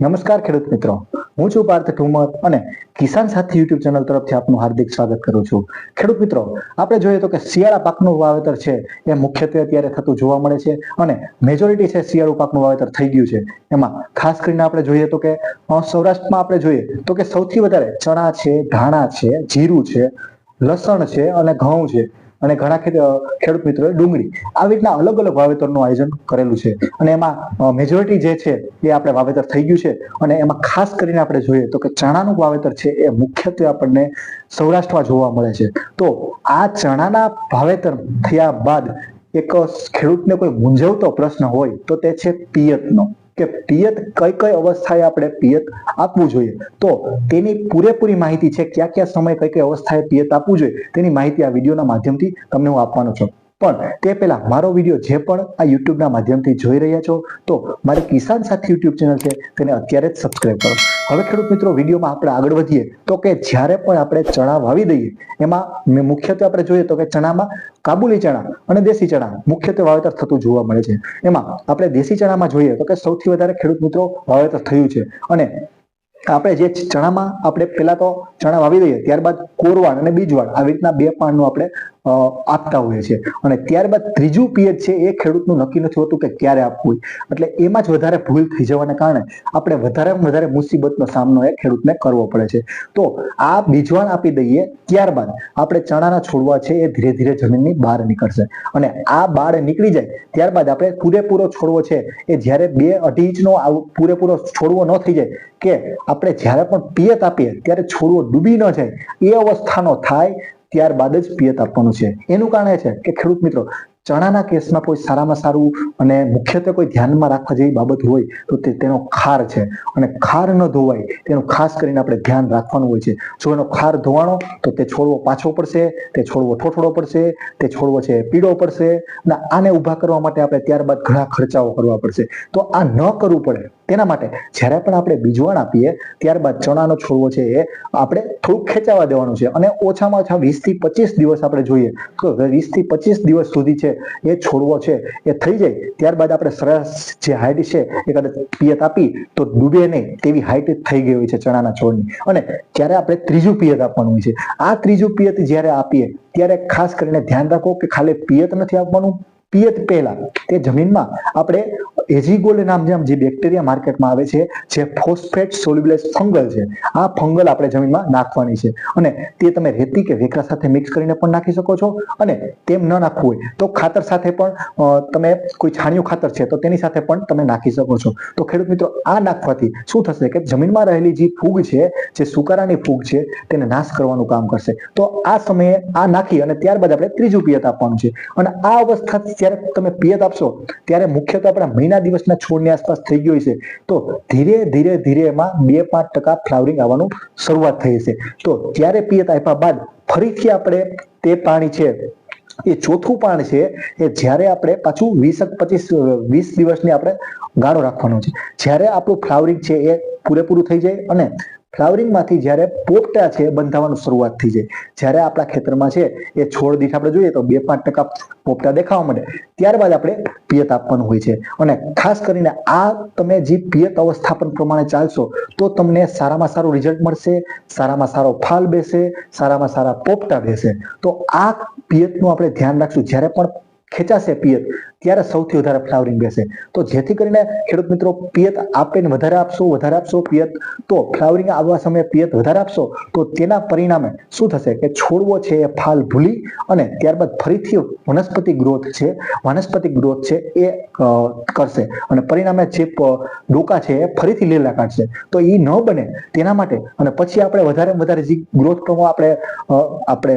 નમસ્કાર ખેડૂત મિત્રો. હું છું પાર્થ ઠુમર અને કિસાન સાથી યુટ્યુબ ચેનલ તરફથી આપનું હાર્દિક સ્વાગત કરું છું. ખેડૂત મિત્રો, આપણે જોઈએ તો કે શિયાળા પાકનું વાવેતર છે એ મુખ્યત્વે અત્યારે થતું જોવા મળે છે અને મેજોરિટી છે શિયાળુ પાકનું વાવેતર થઈ ગયું છે. એમાં ખાસ કરીને આપણે જોઈએ તો કે સૌરાષ્ટ્રમાં આપણે જોઈએ તો કે સૌથી વધારે ચણા છે, ધાણા છે, જીરું છે, લસણ છે અને ઘઉં છે. અને ઘણા ખેડૂત મિત્રોએ ડુંગળી. આવી રીતના અલગ અલગ વાવેતરનું આયોજન કરેલું છે. અને એમાં મેજોરિટી જે છે, એ આપણે વાવેતર થઈ ગયું છે. અને એમાં ખાસ કરીને આપણે જોઈએ તો કે ચણાનું વાવેતર છે એ મુખ્યત્વે આપણને સૌરાષ્ટ્રમાં જોવા મળે છે. તો આ ચણાના વાવેતર થયા બાદ એક ખેડૂતને કોઈ મૂંઝવતો પ્રશ્ન હોય તો તે છે પિયતનો. કે પિયત કઈ કઈ અવસ્થાએ આપણે પિયત આપવું જોઈએ? તો તેની પૂરેપૂરી માહિતી છે, કયા કયા સમયે કઈ કઈ અવસ્થાએ પિયત આપવું જોઈએ? તેની માહિતી આ વિડીયોના માધ્યમથી તમને હું આપવાનો છું. પણ તે પહેલા મારો વીડિયો જે પણ આ યુટ્યુબના માધ્યમથી જોઈ રહ્યા છો, તો મારી કિસાન સાથી યુટ્યુબ ચેનલ છે, તેને અત્યારે જ સબસ્ક્રાઈબ કરો. હવે ખેડૂત મિત્રો, વિડીયોમાં આપણે આગળ વધીએ, તો કે જ્યારે પણ આપણે ચણા વાવી દઈએ, એમાં મુખ્યત્વે આપણે જોઈએ તો કે ચણામાં કાબુલી ચણા અને દેશી ચણા મુખ્યત્વે વાવેતર થતું જોવા મળે છે. એમાં આપણે દેશી ચણામાં જોઈએ તો કે સૌથી વધારે ખેડૂત મિત્રો વાવેતર થયું છે. અને આપણે જે ચણામાં આપણે પહેલા તો ચણા વાવી દઈએ, ત્યારબાદ કોરવાણ અને બીજવાણ આવી રીતના બે પાણનું આપણે આપતા હોઈએ છીએ અને ત્યારબાદ ત્રીજું પિયત છે એ ખેડૂતનું નક્કી નથી હોતું કે ક્યારે આપવું એટલે એમાં જ વધારે ભૂલ થઈ જવાને કારણે આપણે વધારેમાં વધારે મુસીબતનો સામનો એ ખેડૂતને કરવો પડે છે. તો આ બીજવાણ આપી દઈએ, ત્યારબાદ આપણે ચણાના છોડવા છે એ ધીરે ધીરે જમીનની બહાર નીકળશે. અને આ બહાર નીકળી જાય, ત્યારબાદ આપણે પૂરેપૂરો છોડવો છે એ જ્યારે બે અઢી ઇંચનો પૂરેપૂરો છોડવો ન થઈ જાય કે આપણે જ્યારે પણ પિયત આપીએ, ત્યારે છોડવો ડૂબી ન જાય, એ અવસ્થાનો થાય ત્યારબાદ જ પિયત આપવાનું છે. એનું કારણ એ છે કે ખેડૂત મિત્રો, ચણાના કેસમાં કોઈ સારામાં સારું અને મુખ્યત્વે કોઈ ધ્યાનમાં રાખવા જેવી બાબત હોય તો તે તેનો ખાર છે. અને ખાર ન ધોવાય, તેનું ખાસ કરીને આપણે ધ્યાન રાખવાનું હોય છે. જો એનો ખાર ધોવાણો તો તે છોડવો પાછો પડશે, તે છોડવો ઠોઠડો પડશે, તે છોડવો છે પીળો પડશે. અને આને ઊભા કરવા માટે આપણે ત્યારબાદ ઘણા ખર્ચાઓ કરવા પડશે. તો આ ન કરવું પડે. તેના માટે જ્યારે પણ આપણે બીજવાણ આપીએ, ત્યારબાદ ચણાનો છોડવો છે એ આપણે થોડુંક ખેંચાવા દેવાનું છે અને ઓછામાં ઓછા વીસથી પચીસ દિવસ આપણે જોઈએ તો વીસથી પચીસ દિવસ સુધી છે એ છોડવો છે એ થઈ જાય. ત્યારબાદ આપણે સરસ જે હાઈટ છે એ કદાચ પિયત આપી તો ડૂબે નહીં તેવી હાઈટ થઈ ગઈ હોય છે ચણાના છોડની. અને જ્યારે આપણે ત્રીજું પિયત આપવાનું હોય છે? આ ત્રીજું પિયત જ્યારે આપીએ, ત્યારે ખાસ કરીને ધ્યાન રાખો કે ખાલી પિયત નથી આપવાનું પિયત પહેલા તે જમીનમાં આપણે એજીગોલ નામ જેમ જે બેક્ટેરિયા માર્કેટમાં આવે છે, જે ફોસ્ફેટ સોલ્યુબલાઇઝ ફંગલ છે, આ ફંગલ આપણે જમીનમાં નાખવાની છે. અને તે તમે રેતી કે વેકરા સાથે મિક્સ કરીને પણ નાખી શકો છો. અને તેમ ન નાખવું હોય તો ખાતર સાથે પણ તમે કોઈ છાણિયું ખાતર છે તો તેની સાથે પણ તમે નાખી શકો છો. તો ખેડૂત મિત્રો, આ નાખવાથી શું થશે કે જમીનમાં રહેલી જે ફૂગ છે, જે સુકારાની ફૂગ છે, તેને નાશ કરવાનું કામ કરશે. તો આ સમયે આ નાખી અને ત્યારબાદ આપણે ત્રીજું પિયત આપવાનું છે. અને આ અવસ્થા જ્યારે તમે પિયત આપશો, ત્યારે મુખ્યત્વે આપણા મહિના દિવસના છોડની આસપાસ થઈ ગયો છે તો ધીરે ધીરે ધીરે એમાં બે પાંચ ટકા ફ્લાવરિંગ આવવાનું શરૂઆત થઈ છે તો ત્યારે પિયત આપ્યા બાદ ફરીથી આપણે તે પાણી છે, એ ચોથું પાણ છે, એ જ્યારે આપણે પાછું વીસ પચીસ, વીસ દિવસની આપણે ગાળો રાખવાનો છે. જ્યારે આપણું ફ્લાવરિંગ છે એ પૂરેપૂરું થઈ જાય અને ફ્લાવરિંગમાંથી જ્યારે પોપટા છે બંધાવાનું શરૂઆત થઈ જાય. જ્યારે આપણા ખેતરમાં છે, એ છોડ દીઠ આપણે જોઈએ તો બે પાંચ ટકા પોપટા દેખાવા માંડે ત્યારબાદ આપણે પિયત આપવાનું હોય છે. અને ખાસ કરીને આ તમે જે પિયત અવસ્થાપન પ્રમાણે ચાલશો, તો તમને સારામાં સારું રિઝલ્ટ મળશે, સારામાં સારો ફાલ બેસે, સારામાં સારા પોપટા બેસે. તો આ પિયતનું આપણે ધ્યાન રાખશું. જ્યારે પણ ખેંચાશે પિયત, ત્યારે સૌથી વધારે ફ્લાવરિંગ બેસે. તો જેથી કરીને ખેડૂત મિત્રો, પિયત આપીને વધારે આપશો વધારે આપશો પિયત, તો ફ્લાવરિંગ આવવા સમયે પિયત વધારે આપશો, તો તેના પરિણામે શું થશે કે છોડવો છે એ ફાલ ભૂલી અને ત્યારબાદ ફરીથી વનસ્પતિ ગ્રોથ છે, વનસ્પતિ ગ્રોથ છે એ કરશે. અને પરિણામે જે ડોકા છે એ ફરીથી લીલા કાઢશે. તો એ ન બને તેના માટે, અને પછી આપણે વધારે વધારે જે ગ્રોથ પ્રમાણે આપણે આપણે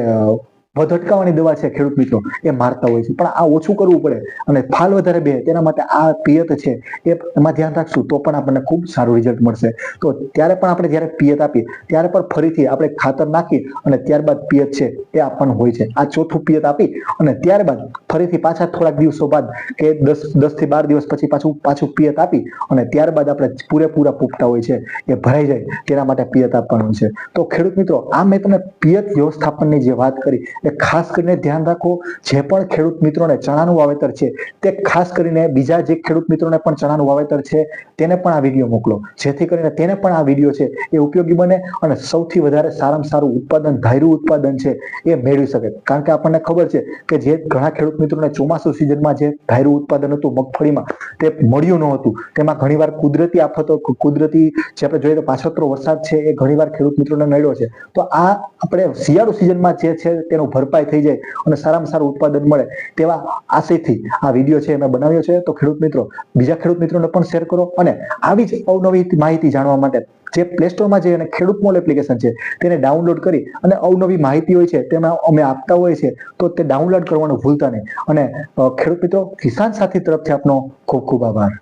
અ, વધ અટકાવવાની દવા છે ખેડૂત મિત્રો એ મારતા હોય છે. પણ આ ઓછું કરવું પડે અને ફાલ વધારે બે તેના માટે આ પિયત છે એમાં ધ્યાન રાખશું તો પણ આપણને ખૂબ સારું રિઝલ્ટ મળશે. તો ત્યારે પણ આપણે જ્યારે પિયત આપીએ ત્યારે પણ ફરીથી આપણે ખાતર નાખી અને ત્યારબાદ પિયત છે એ આપવાનું હોય છે. આ ચોથું પિયત આપી અને ત્યારબાદ ફરીથી પાછા થોડાક દિવસો બાદ કે દસ દસથી બાર દિવસ પછી પાછું પાછું પિયત આપી અને ત્યારબાદ આપણે પૂરેપૂરા પૂપટા હોય છે એ ભરાઈ જાય તેના માટે પિયત આપવાનું છે. તો ખેડૂત મિત્રો આ મેં તમને પિયત વ્યવસ્થાપનની જે વાત કરી એ ખાસ કરીને ધ્યાન રાખો, જે પણ ખેડૂત મિત્રોને ચણાનું વાવેતર છે, તે ખાસ કરીને બીજા જે ખેડૂત મિત્રોને પણ ચણાનું વાવેતર છે, તેને પણ આ વીડિયો મોકલો. જેથી કરીને તેને પણ આ વીડિયો છે, એ ઉપયોગી બને અને સૌથી વધારે સારામાં સારું ઉત્પાદન ધાર્યું ઉત્પાદન છે, એ મેળવી શકે. કારણ કે આપણને ખબર છે કે જે ઘણા ખેડૂત મિત્રોને ચોમાસુ સિઝનમાં જે ધાર્યું ઉત્પાદન હતું, મગફળીમાં, તે મળ્યું ન હતું. તેમાં ઘણીવાર કુદરતી આફતો કુદરતી, જે આપણે જોઈએ તો પાછળતરો વરસાદ છે, એ ઘણીવાર ખેડૂત મિત્રોને નડ્યો છે. તો આ આપણે શિયાળુ સિઝનમાં જે છે, તેનું ભરપાઈ થઈ જાય અને સારામાં સારું ઉત્પાદન મળે તેવા આશયથી આ વીડિયો છે મેં બનાવ્યો છે. તો ખેડૂત મિત્રો, બીજા ખેડૂત મિત્રોને પણ શેર કરો અને આવી જ અવનવી માહિતી જાણવા માટે જે પ્લે સ્ટોરમાં જે અને ખેડૂત મોલ એપ્લિકેશન છે તેને ડાઉનલોડ કરી અને અવનવી માહિતી હોય છે તેમાં અમે આપતા હોય છે તો તે ડાઉનલોડ કરવાનું ભૂલતા નહીં. અને ખેડૂત મિત્રો, કિસાન સાથી તરફથી આપનો ખૂબ ખૂબ આભાર.